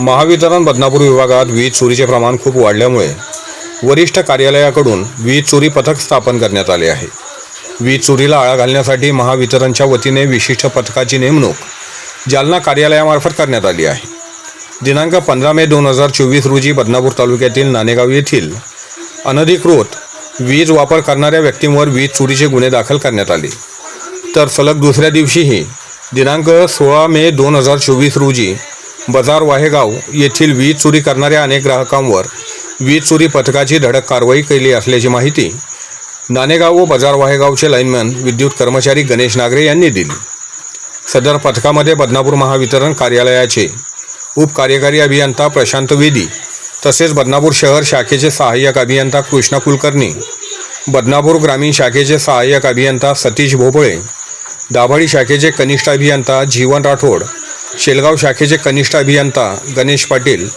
महावितरण बदनापूर विभागात वीज चोरीचे प्रमाण खूप वाढल्यामुळे वरिष्ठ कार्यालयाकडून वीज चोरी पथक स्थापन करण्यात आले आहे. वीज चोरीला आळा घालण्यासाठी महावितरणच्या वतीने विशिष्ट पथकाची नेमणूक जालना कार्यालयामार्फत करण्यात आली आहे. दिनांक पंधरा मे दोन हजार चोवीस रोजी बदनापूर तालुक्यातील नाणेगाव येथील अनधिकृत वीज वापर करणाऱ्या व्यक्तींवर वीज चोरीचे गुन्हे दाखल करण्यात आले. तर सलग दुसऱ्या दिवशीही दिनांक सोळा मे दोन हजार चोवीस रोजी बजार वाहेगाव येथील वीज चोरी करणाऱ्या अनेक ग्राहकांवर वीज चोरी पथकाची धडक कारवाई केली असल्याची माहिती नाणेगाव व बजार वाहेगावचे लाईनमॅन विद्युत कर्मचारी गणेश नागरे यांनी दिली. सदर पथकामध्ये बदनापूर महावितरण कार्यालयाचे उपकार्यकारी अभियंता प्रशांत वेदी तसेच बदनापूर शहर शाखेचे सहाय्यक अभियंता कृष्णा कुलकर्णी बदनापूर ग्रामीण शाखेचे सहाय्यक अभियंता सतीश भोपळे दाभाडी शाखेचे कनिष्ठ अभियंता जीवन राठोड शेलगाव शाखेचे कनिष्ठ अभियंता गणेश पाटील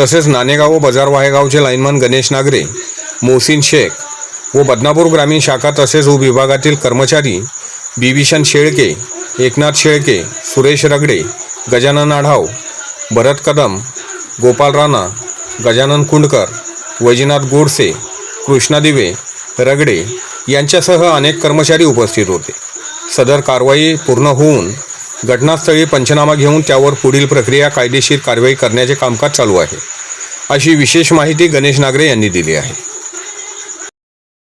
तसेच नाणेगाव व बाजार वाहेगावचे लाईनमन गणेश नागरे मोहसिन शेख व बदनापूर ग्रामीण शाखा तसेच उपविभागातील कर्मचारी बिभीषण शेळके एकनाथ शेळके सुरेश रगडे गजानन आढाव भरत कदम गोपाल राणा गजानन कुंडकर वैजनाथ गोडसे कृष्णा दिवे रगडे यांच्यासह अनेक कर्मचारी उपस्थित होते. सदर कारवाई पूर्ण होऊन घटनास्थळी पंचनामा घेऊन त्यावर पुढील प्रक्रिया कायदेशीर कारवाई करण्याचे कामकाज चालू आहे. अशी विशेष माहिती गणेश नागरे यांनी दिली आहे.